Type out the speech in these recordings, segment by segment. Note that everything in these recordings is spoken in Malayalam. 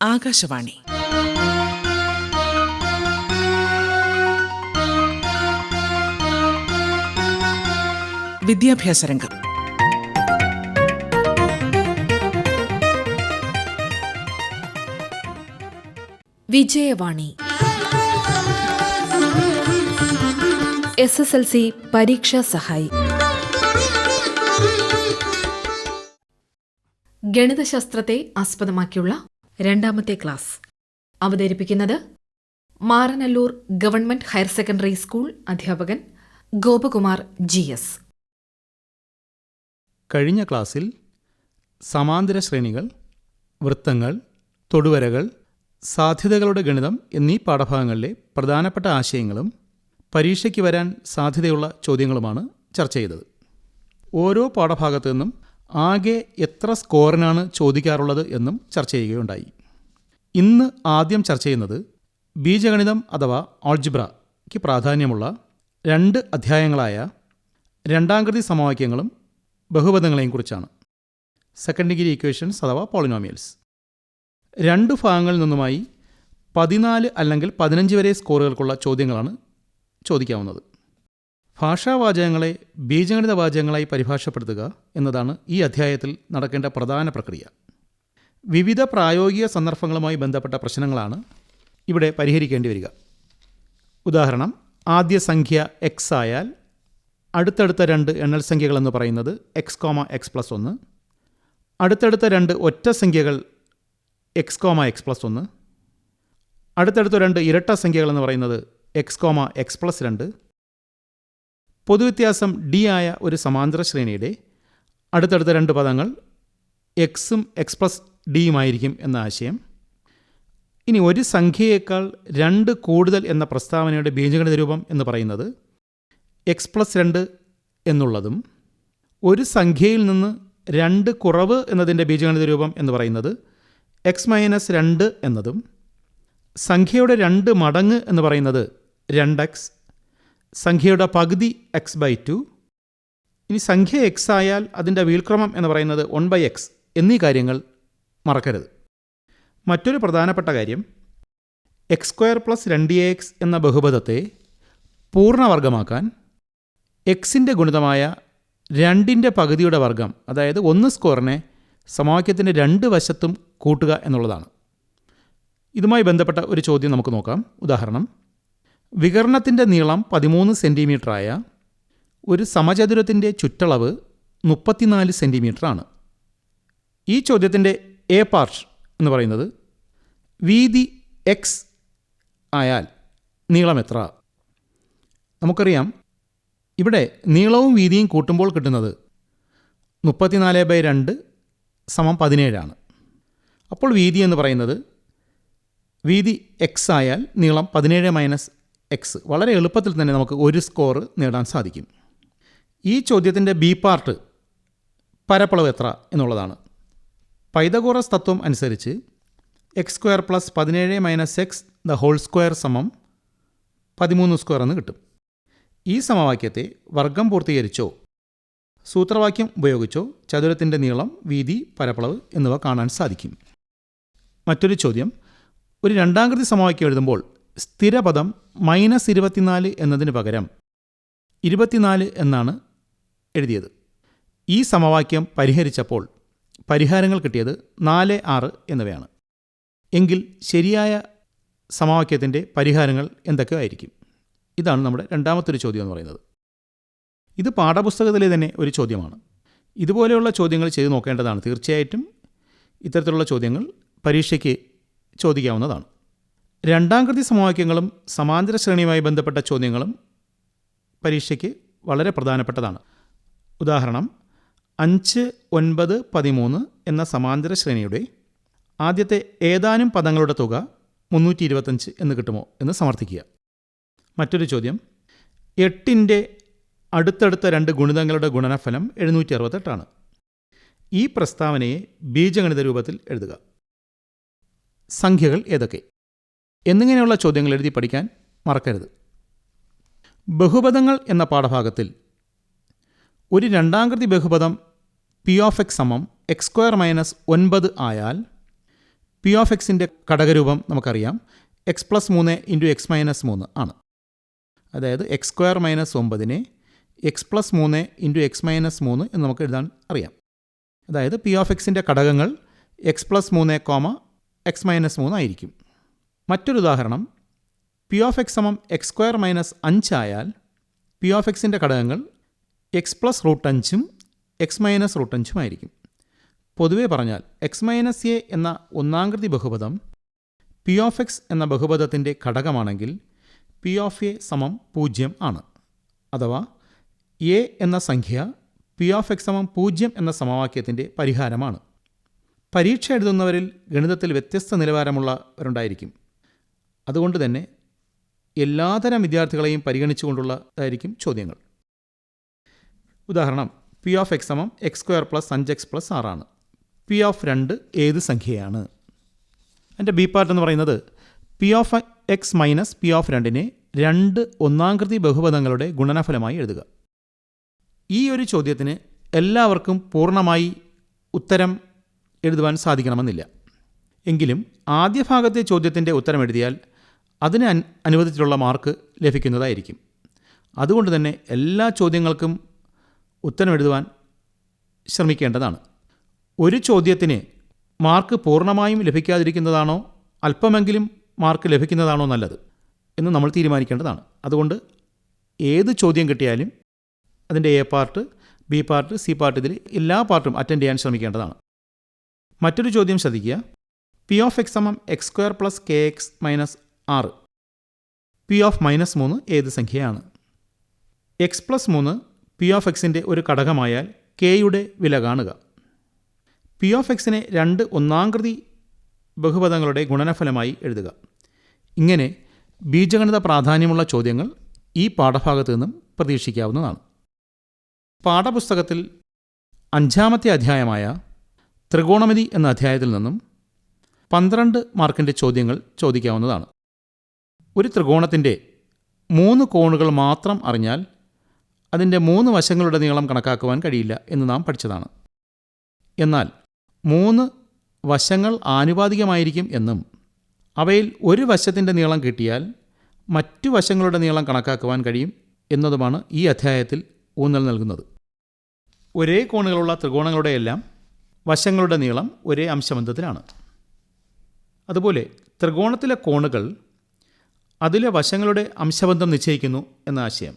ആകാശവാണി. വിദ്യാഭ്യാസ രംഗം. Vijayavani. S S L C പരീക്ഷാ സഹായി. ഗണിതശാസ്ത്രത്തെ ആസ്പദമാക്കിയുള്ള രണ്ടാമത്തെ ക്ലാസ്. അവതരിപ്പിക്കുന്നത് Maranallur government higher secondary school അധ്യാപകൻ ഗോപകുമാർ ജി എസ്. കഴിഞ്ഞ ക്ലാസ്സിൽ സമാന്തര ശ്രേണികൾ വൃത്തങ്ങൾ തൊടുവരകൾ സാധ്യതകളുടെ ഗണിതം എന്നീ പാഠഭാഗങ്ങളിലെ പ്രധാനപ്പെട്ട ആശയങ്ങളും പരീക്ഷയ്ക്ക് വരാൻ സാധ്യതയുള്ള ചോദ്യങ്ങളുമാണ് ചർച്ച ചെയ്തത്. ഓരോ പാഠഭാഗത്തു നിന്നും ആകെ എത്ര സ്കോറിനാണ് ചോദിക്കാറുള്ളത് എന്നും ചർച്ച ചെയ്യുകയുണ്ടായി. ഇന്ന് ആദ്യം ചർച്ച ചെയ്യുന്നത് ബീജഗണിതം അഥവാ ഓൾജിബ്രയ്ക്ക് പ്രാധാന്യമുള്ള രണ്ട് അധ്യായങ്ങളായ രണ്ടാംകൃതി സമവാക്യങ്ങളും ബഹുപദങ്ങളെയും കുറിച്ചാണ്. സെക്കൻഡ് ഡിഗ്രി ഇക്വേഷൻസ് അഥവാ പോളിനോമിയൽസ് രണ്ട് ഭാഗങ്ങളിൽ നിന്നുമായി പതിനാല് അല്ലെങ്കിൽ പതിനഞ്ച് വരെ സ്കോറുകൾക്കുള്ള ചോദ്യങ്ങളാണ് ചോദിക്കാവുന്നത്. ഭാഷാവാചകങ്ങളെ ബീജഗണിത വാചകങ്ങളായി പരിഭാഷപ്പെടുത്തുക എന്നതാണ് ഈ അധ്യായത്തിൽ നടക്കേണ്ട പ്രധാന പ്രക്രിയ. വിവിധ പ്രായോഗിക സന്ദർഭങ്ങളുമായി ബന്ധപ്പെട്ട പ്രശ്നങ്ങളാണ് ഇവിടെ പരിഹരിക്കേണ്ടി വരിക. ഉദാഹരണം ആദ്യ സംഖ്യ എക്സ് ആയാൽ അടുത്തടുത്ത രണ്ട് എണ്ണൽ സംഖ്യകളെന്ന് പറയുന്നത് എക്സ് കോമ എക്സ് പ്ലസ് ഒന്ന് അടുത്തടുത്ത രണ്ട് ഒറ്റ സംഖ്യകൾ എക്സ് കോമ എക്സ് പ്ലസ് ഒന്ന് അടുത്തടുത്ത രണ്ട് ഇരട്ട സംഖ്യകളെന്ന് പറയുന്നത് എക്സ് കോമ എക്സ് പ്ലസ് രണ്ട് പൊതുവ്യത്യാസം ഡി ആയ ഒരു സമാന്തര ശ്രേണിയുടെ അടുത്തടുത്ത രണ്ട് പദങ്ങൾ എക്സും എക്സ് പ്ലസ് ഡിയുമായിരിക്കും എന്ന ആശയം. ഇനി ഒരു സംഖ്യയേക്കാൾ രണ്ട് കൂടുതൽ എന്ന പ്രസ്താവനയുടെ ബീജഗണിത രൂപം എന്ന് പറയുന്നത് എക്സ് പ്ലസ് രണ്ട് എന്നുള്ളതും ഒരു സംഖ്യയിൽ നിന്ന് രണ്ട് കുറവ് എന്നതിന്റെ ബീജഗണിത രൂപം എന്ന് പറയുന്നത് എക്സ് മൈനസ് രണ്ട് എന്നതും സംഖ്യയുടെ രണ്ട് മടങ്ങ് എന്ന് പറയുന്നത് രണ്ട് എക്സ് സംഖ്യയുടെ പകുതി എക്സ് ബൈ ടു ഇനി സംഖ്യ എക്സ് ആയാൽ അതിന്റെ വീൽക്രമം എന്ന് പറയുന്നത് വൺ ബൈ എക്സ് എന്നീ കാര്യങ്ങൾ മറക്കരുത്. മറ്റൊരു പ്രധാനപ്പെട്ട കാര്യം എക്സ് സ്ക്വയർ പ്ലസ് രണ്ട് എക്സ് എന്ന ബഹുപദത്തെ പൂർണവർഗമാക്കാൻ എക്സിന്റെ ഗുണിതമായ രണ്ടിന്റെ പകുതിയുടെ വർഗം അതായത് ഒന്ന് സ്കോറിനെ സമവാക്യത്തിന്റെ രണ്ട് വശത്തും കൂട്ടുക എന്നുള്ളതാണ്. ഇതുമായി ബന്ധപ്പെട്ട ഒരു ചോദ്യം നമുക്ക് നോക്കാം. ഉദാഹരണം വികരണത്തിന്റെ നീളം പതിമൂന്ന് സെന്റിമീറ്ററായ ഒരു സമചതുരത്തിന്റെ ചുറ്റളവ് മുപ്പത്തിനാല് സെന്റിമീറ്ററാണ് ഈ ചോദ്യത്തിന്റെ എ പാർട്ട് എന്ന് പറയുന്നത് വീതി എക്സ് ആയാൽ നീളം എത്ര? നമുക്കറിയാം ഇവിടെ നീളവും വീതിയും കൂട്ടുമ്പോൾ കിട്ടുന്നത് മുപ്പത്തിനാല് ബൈ രണ്ട് സമം പതിനേഴാണ് അപ്പോൾ വീതി എന്ന് പറയുന്നത് വീതി എക്സ് ആയാൽ നീളം പതിനേഴ് മൈനസ് എക്സ് വളരെ എളുപ്പത്തിൽ തന്നെ നമുക്ക് ഒരു സ്കോർ നേടാൻ സാധിക്കും. ഈ ചോദ്യത്തിന്റെ ബി പാർട്ട് പരപ്പളവ് എത്ര എന്നുള്ളതാണ്. പൈതഗോറസ് തത്വം അനുസരിച്ച് എക്സ് സ്ക്വയർ പ്ലസ് പതിനേഴ് minus x the whole square സമം പതിമൂന്ന് സ്ക്വയർ എന്ന് കിട്ടും. ഈ സമവാക്യത്തെ വർഗം പൂർത്തീകരിച്ചോ സൂത്രവാക്യം ഉപയോഗിച്ചോ ചതുരത്തിന്റെ നീളം വീതി പരപ്പളവ് എന്നിവ കാണാൻ സാധിക്കും. മറ്റൊരു ചോദ്യം ഒരു രണ്ടാംകൃതി സമവാക്യം എഴുതുമ്പോൾ സ്ഥിരപദം മൈനസ് ഇരുപത്തിനാല് എന്നതിന് പകരം ഇരുപത്തിനാല് എന്നാണ് എഴുതിയത്. ഈ സമവാക്യം പരിഹരിച്ചപ്പോൾ പരിഹാരങ്ങൾ കിട്ടിയത് നാല് ആറ് എന്നിവയാണ്. എങ്കിൽ ശരിയായ സമവാക്യത്തിന്റെ പരിഹാരങ്ങൾ എന്തൊക്കെ ആയിരിക്കും? ഇതാണ് നമ്മുടെ രണ്ടാമത്തെ ഒരു ചോദ്യം എന്ന് പറയുന്നത്. ഇത് പാഠപുസ്തകത്തിലെ തന്നെ ഒരു ചോദ്യമാണ്. ഇതുപോലെയുള്ള ചോദ്യങ്ങൾ ചെയ്തു നോക്കേണ്ടതാണ് തീർച്ചയായിട്ടും. ഇത്തരത്തിലുള്ള ചോദ്യങ്ങൾ പരീക്ഷയ്ക്ക് ചോദിക്കാവുന്നതാണ്. രണ്ടാം കൃതി സമവാക്യങ്ങളും സമാന്തര ശ്രേണിയുമായി ബന്ധപ്പെട്ട ചോദ്യങ്ങളും പരീക്ഷയ്ക്ക് വളരെ പ്രധാനപ്പെട്ടതാണ്. ഉദാഹരണം അഞ്ച് ഒൻപത് പതിമൂന്ന് എന്ന സമാന്തര ശ്രേണിയുടെ ആദ്യത്തെ ഏതാനും പദങ്ങളുടെ തുക മുന്നൂറ്റി ഇരുപത്തഞ്ച് എന്ന് കിട്ടുമോ എന്ന് സമർത്ഥിക്കുക. മറ്റൊരു ചോദ്യം എട്ടിന്റെ അടുത്തടുത്ത രണ്ട് ഗുണിതങ്ങളുടെ ഗുണനഫലം എഴുന്നൂറ്റി അറുപത്തെട്ടാണ് ഈ പ്രസ്താവനയെ ബീജഗണിത രൂപത്തിൽ എഴുതുക. സംഖ്യകൾ ഏതൊക്കെ? എന്നിങ്ങനെയുള്ള ചോദ്യങ്ങൾ എഴുതി പഠിക്കാൻ മറക്കരുത്. ബഹുപദങ്ങൾ എന്ന പാഠഭാഗത്തിൽ ഒരു രണ്ടാംകൃതി ബഹുപദം പി ഓഫ് എക്സ് സമം എക്സ് സ്ക്വയർ മൈനസ് ഒൻപത് ആയാൽ പി ഓഫ് എക്സിന്റെ ഘടകരൂപം നമുക്കറിയാം. എക്സ് പ്ലസ് മൂന്ന് ഇന്റു എക്സ് മൈനസ് മൂന്ന് ആണ്. അതായത് എക്സ് സ്ക്വയർ മൈനസ് ഒമ്പതിനെ എക്സ് പ്ലസ് മൂന്ന് ഇന്റു എക്സ് മൈനസ് മൂന്ന് എന്ന് നമുക്ക് എഴുതാൻ അറിയാം. അതായത് പി ഓഫ് എക്സിന്റെ ഘടകങ്ങൾ എക്സ് പ്ലസ് മൂന്ന് കോമ എക്സ് മൈനസ് മൂന്ന് ആയിരിക്കും. മറ്റൊരു ഉദാഹരണം. പി ഓഫ് എക്സ് സമം എക്സ് സ്ക്വയർ മൈനസ് അഞ്ചായാൽ പി ഓഫ് എക്സിന്റെ ഘടകങ്ങൾ എക്സ് പ്ലസ് റൂട്ട് അഞ്ചും എക്സ് മൈനസ് റൂട്ട് അഞ്ചും ആയിരിക്കും. പൊതുവേ പറഞ്ഞാൽ എക്സ് മൈനസ് എ എന്ന ഒന്നാംകൃതി ബഹുപദം പി ഓഫ് എക്സ് എന്ന ബഹുപദത്തിന്റെ ഘടകമാണെങ്കിൽ പി ഓഫ് എ സമം പൂജ്യം ആണ്. അഥവാ എ എന്ന സംഖ്യ പി ഓഫ് എക്സ് സമം പൂജ്യം എന്ന സമവാക്യത്തിന്റെ പരിഹാരമാണ്. പരീക്ഷ എഴുതുന്നവരിൽ ഗണിതത്തിൽ വ്യത്യസ്ത നിലവാരമുള്ളവരുണ്ടായിരിക്കും. അതുകൊണ്ട് തന്നെ എല്ലാതരം വിദ്യാർത്ഥികളെയും പരിഗണിച്ചുകൊണ്ടുള്ളതായിരിക്കും ചോദ്യങ്ങൾ. ഉദാഹരണം പി ഓഫ് എക്സ് സമം എക്സ് സ്ക്വയർ പ്ലസ് അഞ്ച് എക്സ് പ്ലസ് ആറാണ് പി ഓഫ് രണ്ട് ഏത് സംഖ്യയാണ്? എന്റെ ബി പാർട്ട് എന്ന് പറയുന്നത് P of x minus P of രണ്ടിനെ രണ്ട് ഒന്നാംകൃതി ബഹുപദങ്ങളുടെ ഗുണനഫലമായി എഴുതുക. ഈ ഒരു ചോദ്യത്തിന് എല്ലാവർക്കും പൂർണമായി ഉത്തരം എഴുതുവാൻ സാധിക്കണമെന്നില്ല. എങ്കിലും ആദ്യ ഭാഗത്തെ ചോദ്യത്തിന്റെ ഉത്തരം എഴുതിയാൽ അതിന് അനുവദിച്ചിട്ടുള്ള മാർക്ക് ലഭിക്കുന്നതായിരിക്കും. അതുകൊണ്ട് തന്നെ എല്ലാ ചോദ്യങ്ങൾക്കും ഉത്തരം എഴുതുവാൻ ശ്രമിക്കേണ്ടതാണ്. ഒരു ചോദ്യത്തിന് മാർക്ക് പൂർണമായും ലഭിക്കാതിരിക്കുന്നതാണോ അല്പമെങ്കിലും മാർക്ക് ലഭിക്കുന്നതാണോ നല്ലത് എന്ന് നമ്മൾ തീരുമാനിക്കേണ്ടതാണ്. അതുകൊണ്ട് ഏത് ചോദ്യം കിട്ടിയാലും അതിന്റെ A part B part C part ഇതിൽ എല്ലാ പാർട്ടും അറ്റൻഡ് ചെയ്യാൻ ശ്രമിക്കേണ്ടതാണ്. മറ്റൊരു ചോദ്യം ശ്രദ്ധിക്കുക. പി ഓഫ് എക്സ് സമം x square plus K x minus ആറ്. പി ഓഫ് മൈനസ് മൂന്ന് ഏത് സംഖ്യയാണ്? എക്സ് പ്ലസ് മൂന്ന് പി ഓഫ് എക്സിന്റെ ഒരു ഘടകമായാൽ കെയുടെ വില കാണുക. പി ഓഫ് എക്സിനെ രണ്ട് ഒന്നാംകൃതി ബഹുപദങ്ങളുടെ ഗുണനഫലമായി എഴുതുക. ഇങ്ങനെ ബീജഗണിത പ്രാധാന്യമുള്ള ചോദ്യങ്ങൾ ഈ പാഠഭാഗത്തു നിന്നും പ്രതീക്ഷിക്കാവുന്നതാണ്. പാഠപുസ്തകത്തിൽ അഞ്ചാമത്തെ അധ്യായമായ ത്രികോണമിതി എന്ന അധ്യായത്തിൽ നിന്നും പന്ത്രണ്ട് മാർക്കിന്റെ ചോദ്യങ്ങൾ ചോദിക്കാവുന്നതാണ്. ഒരു ത്രികോണത്തിന്റെ മൂന്ന് കോണുകൾ മാത്രം അറിഞ്ഞാൽ അതിന്റെ മൂന്ന് വശങ്ങളുടെ നീളം കണക്കാക്കുവാൻ കഴിയില്ല എന്ന് നാം പഠിച്ചതാണ്. എന്നാൽ മൂന്ന് വശങ്ങൾ ആനുപാതികമായിരിക്കും എന്നും അവയിൽ ഒരു വശത്തിന്റെ നീളം കിട്ടിയാൽ മറ്റു വശങ്ങളുടെ നീളം കണക്കാക്കുവാൻ കഴിയും എന്നതുമാണ് ഈ അധ്യായത്തിൽ ഊന്നൽ നൽകുന്നത്. ഒരേ കോണുകളുള്ള ത്രികോണങ്ങളുടെയെല്ലാം വശങ്ങളുടെ നീളം ഒരേ അംശബന്ധത്തിലാണ്. അതുപോലെ ത്രികോണത്തിലെ കോണുകൾ അതിലെ വശങ്ങളുടെ അംശബന്ധം നിശ്ചയിക്കുന്നു എന്ന ആശയം.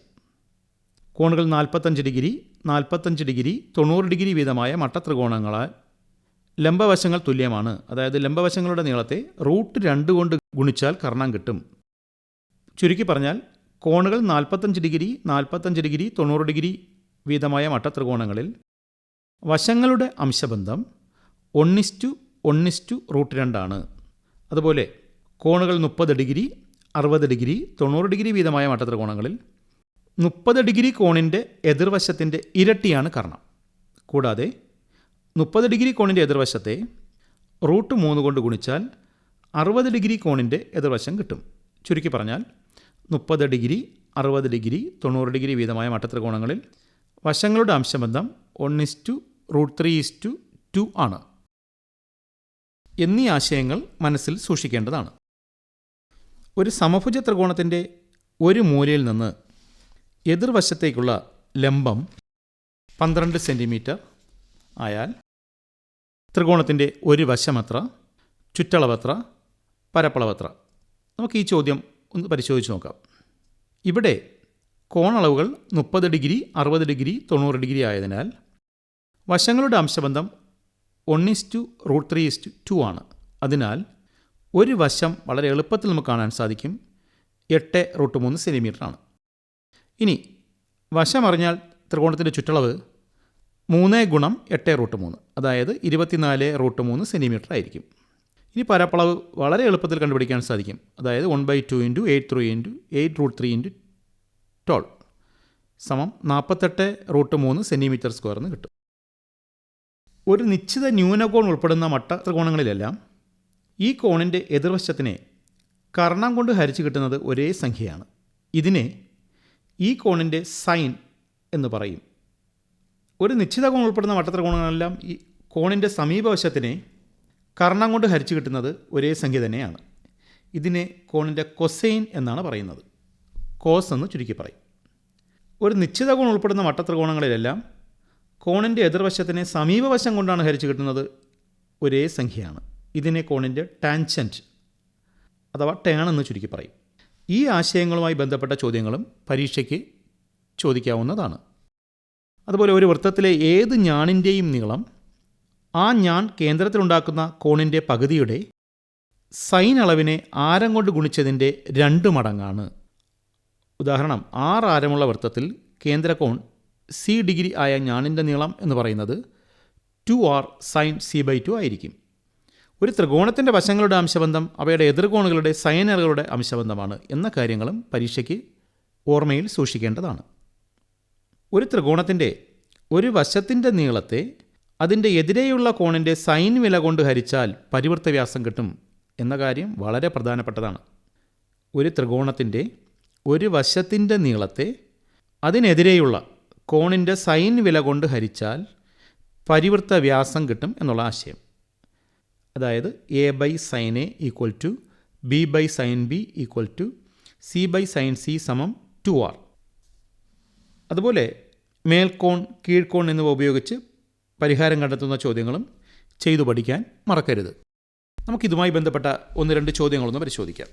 കോണുകൾ നാൽപ്പത്തഞ്ച് ഡിഗ്രി നാൽപ്പത്തഞ്ച് ഡിഗ്രി തൊണ്ണൂറ് ഡിഗ്രി വീതമായ മട്ടത്രികോണങ്ങളാൽ ലംബവശങ്ങൾ തുല്യമാണ്. അതായത് ലംബവശങ്ങളുടെ നീളത്തെ റൂട്ട് രണ്ട് കൊണ്ട് ഗുണിച്ചാൽ കർണം കിട്ടും. ചുരുക്കി പറഞ്ഞാൽ കോണുകൾ നാൽപ്പത്തഞ്ച് ഡിഗ്രി നാൽപ്പത്തഞ്ച് ഡിഗ്രി തൊണ്ണൂറ് ഡിഗ്രി വീതമായ മട്ടത്രികോണങ്ങളിൽ വശങ്ങളുടെ അംശബന്ധം ഒന്നിസ്റ്റു ഒന്നിസ്റ്റു റൂട്ട് രണ്ടാണ്. അതുപോലെ കോണുകൾ മുപ്പത് ഡിഗ്രി അറുപത് ഡിഗ്രി തൊണ്ണൂറ് ഡിഗ്രി വീതമായ മട്ടത്രികോണങ്ങളിൽ മുപ്പത് ഡിഗ്രി കോണിന്റെ എതിർവശത്തിന്റെ ഇരട്ടിയാണ് കർണം. കൂടാതെ മുപ്പത് ഡിഗ്രി കോണിന്റെ എതിർവശത്തെ റൂട്ട് മൂന്ന് കൊണ്ട് ഗുണിച്ചാൽ അറുപത് ഡിഗ്രി കോണിന്റെ എതിർവശം കിട്ടും. ചുരുക്കി പറഞ്ഞാൽ മുപ്പത് ഡിഗ്രി അറുപത് ഡിഗ്രി തൊണ്ണൂറ് ഡിഗ്രി വീതമായ മട്ടത്രികോണങ്ങളിൽ വശങ്ങളുടെ അംശബന്ധം one is to root three is to two ആണ്. എന്നീ ആശയങ്ങൾ മനസ്സിൽ സൂക്ഷിക്കേണ്ടതാണ്. ഒരു സമഭുജ ത്രികോണത്തിന്റെ ഒരു മൂലയിൽ നിന്ന് എതിർവശത്തേക്കുള്ള ലംബം പന്ത്രണ്ട് സെന്റിമീറ്റർ ആയാൽ ത്രികോണത്തിന്റെ ഒരു വശമത്ര ചുറ്റളവത്ര പരപ്പളവത്ര. നമുക്ക് ഈ ചോദ്യം ഒന്ന് പരിശോധിച്ച് നോക്കാം. ഇവിടെ കോണളവുകൾ മുപ്പത് ഡിഗ്രി അറുപത് ഡിഗ്രി തൊണ്ണൂറ് ഡിഗ്രി ആയതിനാൽ വശങ്ങളുടെ അംശബന്ധം one is to root three is to two ആണ്. അതിനാൽ ഒരു വശം വളരെ എളുപ്പത്തിൽ നമുക്ക് കാണാൻ സാധിക്കും. എട്ട് റൂട്ട് മൂന്ന് സെന്റിമീറ്ററാണ് ഇനി വശം അറിഞ്ഞാൽ ത്രികോണത്തിന്റെ ചുറ്റളവ് മൂന്ന് ഗുണം എട്ട് റൂട്ട് മൂന്ന് അതായത് ഇരുപത്തിനാല് റൂട്ട് മൂന്ന് സെന്റിമീറ്റർ ആയിരിക്കും ഇനി പരപ്പളവ് വളരെ എളുപ്പത്തിൽ കണ്ടുപിടിക്കാൻ സാധിക്കും. അതായത് one by two into eight three into eight root three into toll സമം നാൽപ്പത്തെട്ട് റൂട്ട് മൂന്ന് സെന്റിമീറ്റർ സ്ക്വയർ എന്ന് കിട്ടും. ഒരു നിശ്ചിത ന്യൂനകോൺ ഉൾപ്പെടുന്ന മട്ട ത്രികോണങ്ങളിലെല്ലാം ഈ കോണിന്റെ എതിർവശത്തിനെ കർണം കൊണ്ട് ഹരിച്ചു കിട്ടുന്നത് ഒരേ സംഖ്യയാണ്. ഇതിനെ ഈ കോണിന്റെ സൈൻ എന്ന് പറയും. ഒരു നിശ്ചിത കോൺ ഉൾപ്പെടുന്ന വട്ടത്രികോണങ്ങളെല്ലാം ഈ കോണിന്റെ സമീപവശത്തിനെ കർണം കൊണ്ട് ഹരിച്ചു കിട്ടുന്നത് ഒരേ സംഖ്യ തന്നെയാണ്. ഇതിനെ കോണിന്റെ കൊസൈൻ എന്നാണ് പറയുന്നത്. കോസ് എന്ന് ചുരുക്കി പറയും. ഒരു നിശ്ചിത കോൺ ഉൾപ്പെടുന്ന വട്ടത്രികോണങ്ങളിലെല്ലാം കോണിന്റെ എതിർവശത്തിനെ സമീപവശം കൊണ്ടാണ് ഹരിച്ചു കിട്ടുന്നത് ഒരേ സംഖ്യയാണ്. ഇതിനെ കോണിന്റെ ടാൻജന്റ് അഥവാ ടേൺ എന്ന് ചുരുക്കി പറയും. ഈ ആശയങ്ങളുമായി ബന്ധപ്പെട്ട ചോദ്യങ്ങളും പരീക്ഷയ്ക്ക് ചോദിക്കാവുന്നതാണ്. അതുപോലെ ഒരു വൃത്തത്തിലെ ഏത് ഞാണിന്റെയും നീളം ആ ഞാൻ കേന്ദ്രത്തിലുണ്ടാക്കുന്ന കോണിന്റെ പകുതിയുടെ സൈൻ അളവിനെ ആരം കൊണ്ട് ഗുണിച്ചതിന്റെ രണ്ട് മടങ്ങാണ്. ഉദാഹരണം ആറ് ആരമുള്ള വൃത്തത്തിൽ കേന്ദ്രകോൺ സി ഡിഗ്രി ആയ ഞാണിന്റെ നീളം എന്ന് പറയുന്നത് two R sine C by two ആയിരിക്കും. ഒരു ത്രികോണത്തിന്റെ വശങ്ങളുടെ അംശബന്ധം അവയുടെ എതിർകോണുകളുടെ സൈനറുകളുടെ അംശബന്ധമാണ് എന്ന കാര്യങ്ങളും പരീക്ഷയ്ക്ക് ഓർമ്മയിൽ സൂക്ഷിക്കേണ്ടതാണ്. ഒരു ത്രികോണത്തിന്റെ ഒരു വശത്തിന്റെ നീളത്തെ അതിന്റെ എതിരെയുള്ള കോണിന്റെ സൈൻ വില കൊണ്ട് ഹരിച്ചാൽ പരിവർത്ത വ്യാസം കിട്ടും എന്ന കാര്യം വളരെ പ്രധാനപ്പെട്ടതാണ്. ഒരു ത്രികോണത്തിന്റെ ഒരു വശത്തിന്റെ നീളത്തെ അതിനെതിരെയുള്ള കോണിന്റെ സൈൻ വില കൊണ്ട് ഹരിച്ചാൽ പരിവൃത്ത വ്യാസം കിട്ടും എന്നുള്ള ആശയം. അതായത് A by sine A equal to B by sine B equal to C by sine C സമം ടു ആർ അതുപോലെ മേൽക്കോൺ കീഴ്ക്കോൺ എന്നിവ ഉപയോഗിച്ച് പരിഹാരം കണ്ടെത്തുന്ന ചോദ്യങ്ങളും ചെയ്തു പഠിക്കാൻ മറക്കരുത്. നമുക്കിതുമായി ബന്ധപ്പെട്ട ഒന്ന് രണ്ട് ചോദ്യങ്ങളൊന്ന് പരിശോധിക്കാം.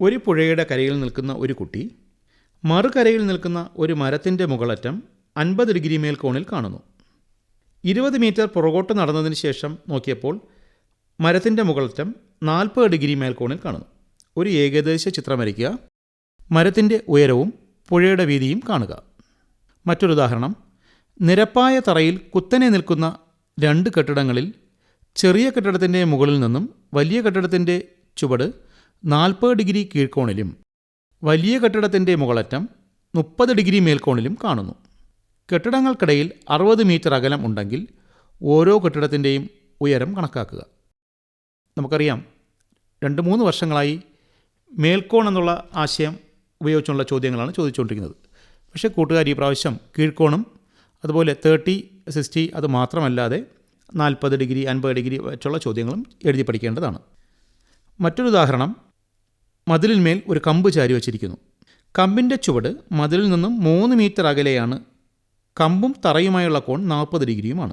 ഒരു പുഴയുടെ കരയിൽ നിൽക്കുന്ന ഒരു കുട്ടി മറുകരയിൽ നിൽക്കുന്ന ഒരു മരത്തിന്റെ മുകളറ്റം അൻപത് ഡിഗ്രി മേൽക്കോണിൽ കാണുന്നു. ഇരുപത് മീറ്റർ പുറകോട്ട് നടന്നതിന് ശേഷം നോക്കിയപ്പോൾ മരത്തിന്റെ മുകളറ്റം നാൽപ്പത് ഡിഗ്രി മേൽക്കോണിൽ കാണുന്നു. ഒരു ഏകദേശ ചിത്രം വരയ്ക്കുക. മരത്തിന്റെ ഉയരവും പുഴയുടെ വീതിയും കാണുക. മറ്റൊരു ഉദാഹരണം. നിരപ്പായ തറയിൽ കുത്തനെ നിൽക്കുന്ന രണ്ട് കെട്ടിടങ്ങളിൽ ചെറിയ കെട്ടിടത്തിന്റെ മുകളിൽ നിന്നും വലിയ കെട്ടിടത്തിന്റെ ചുവട് നാൽപ്പത് ഡിഗ്രി കീഴ്ക്കോണിലും വലിയ കെട്ടിടത്തിന്റെ മുകളറ്റം മുപ്പത് ഡിഗ്രി മേൽക്കോണിലും കാണുന്നു. കെട്ടിടങ്ങൾക്കിടയിൽ അറുപത് മീറ്റർ അകലം ഉണ്ടെങ്കിൽ ഓരോ കെട്ടിടത്തിന്റെയും ഉയരം കണക്കാക്കുക. നമുക്കറിയാം. രണ്ട് മൂന്ന് വർഷങ്ങളായി മേൽക്കോൺ എന്നുള്ള ആശയം ഉപയോഗിച്ചുള്ള ചോദ്യങ്ങളാണ് ചോദിച്ചുകൊണ്ടിരിക്കുന്നത്. പക്ഷേ കൂട്ടുകാർ ഈ പ്രാവശ്യം കീഴ്ക്കോണും അതുപോലെ തേർട്ടി സിക്സ്റ്റി അത് മാത്രമല്ലാതെ നാൽപ്പത് ഡിഗ്രി അൻപത് ഡിഗ്രി വെച്ചുള്ള ചോദ്യങ്ങളും എഴുതി പഠിക്കേണ്ടതാണ്. മറ്റൊരു ഉദാഹരണം മതിലിന്മേൽ ഒരു കമ്പ് ചാരി വച്ചിരിക്കുന്നു. കമ്പിന്റെ ചുവട് മതിലിൽ നിന്നും മൂന്ന് മീറ്റർ അകലെയാണ്. കമ്പും തറയുമായുള്ള കോൺ നാൽപ്പത് ഡിഗ്രിയുമാണ്.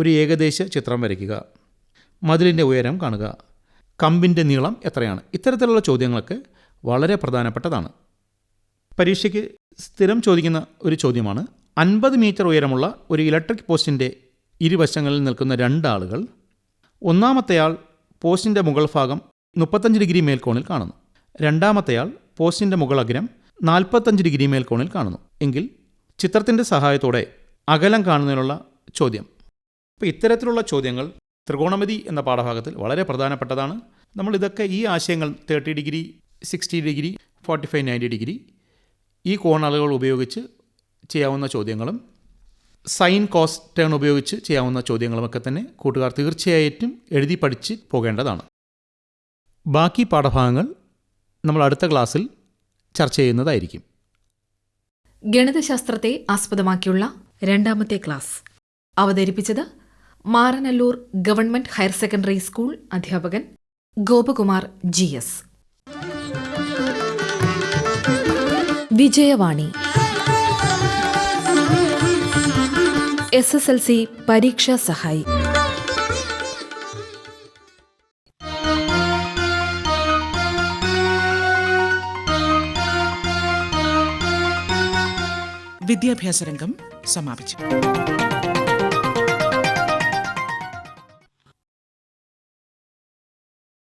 ഒരു ഏകദേശ ചിത്രം വരയ്ക്കുക. മതിലിന്റെ ഉയരം കാണുക. കമ്പിന്റെ നീളം എത്രയാണ്? ഇത്തരത്തിലുള്ള ചോദ്യങ്ങൾക്ക് വളരെ പ്രധാനപ്പെട്ടതാണ്. പരീക്ഷയ്ക്ക് സ്ഥിരം ചോദിക്കുന്ന ഒരു ചോദ്യമാണ്. അൻപത് മീറ്റർ ഉയരമുള്ള ഒരു ഇലക്ട്രിക് പോസ്റ്റിന്റെ ഇരുവശങ്ങളിൽ നിൽക്കുന്ന രണ്ടാളുകൾ ഒന്നാമത്തെയാൾ പോസ്റ്റിന്റെ മുകൾ ഭാഗം മുപ്പത്തഞ്ച് ഡിഗ്രി മേൽക്കോണിൽ കാണുന്നു. രണ്ടാമത്തെയാൾ പോസ്റ്റിന്റെ മുകളഗ്രം നാൽപ്പത്തഞ്ച് ഡിഗ്രി മേൽക്കോണിൽ കാണുന്നു. എങ്കിൽ ചിത്രത്തിന്റെ സഹായത്തോടെ അകലം കാണുന്നതിനുള്ള ചോദ്യം. അപ്പോൾ ഇത്തരത്തിലുള്ള ചോദ്യങ്ങൾ ത്രികോണമിതി എന്ന പാഠഭാഗത്തിൽ വളരെ പ്രധാനപ്പെട്ടതാണ്. നമ്മൾ ഇതൊക്കെ ഈ ആശയങ്ങൾ thirty degree sixty degree forty five ninety degree ഈ കോണളുകൾ ഉപയോഗിച്ച് ചെയ്യാവുന്ന ചോദ്യങ്ങളും സൈൻ കോസ് ടേൺ ഉപയോഗിച്ച് ചെയ്യാവുന്ന ചോദ്യങ്ങളുമൊക്കെ തന്നെ കൂട്ടുകാർ തീർച്ചയായിട്ടും എഴുതി പഠിച്ച് പോകേണ്ടതാണ്. ബാക്കി പാഠഭാഗങ്ങൾ നമ്മൾ അടുത്ത ക്ലാസ്സിൽ ചർച്ച ചെയ്യുന്നതായിരിക്കും. ഗണിതശാസ്ത്രത്തെ ആസ്പദമാക്കിയുള്ള രണ്ടാമത്തെ ക്ലാസ്. അവതരിപ്പിച്ചത് Maranallur government higher secondary school അധ്യാപകൻ Gopakumar G S. Vijayavani. S S L C പരീക്ഷാ സഹായി. വിദ്യാഭ്യാസ രംഗം സമാപിച്ചു.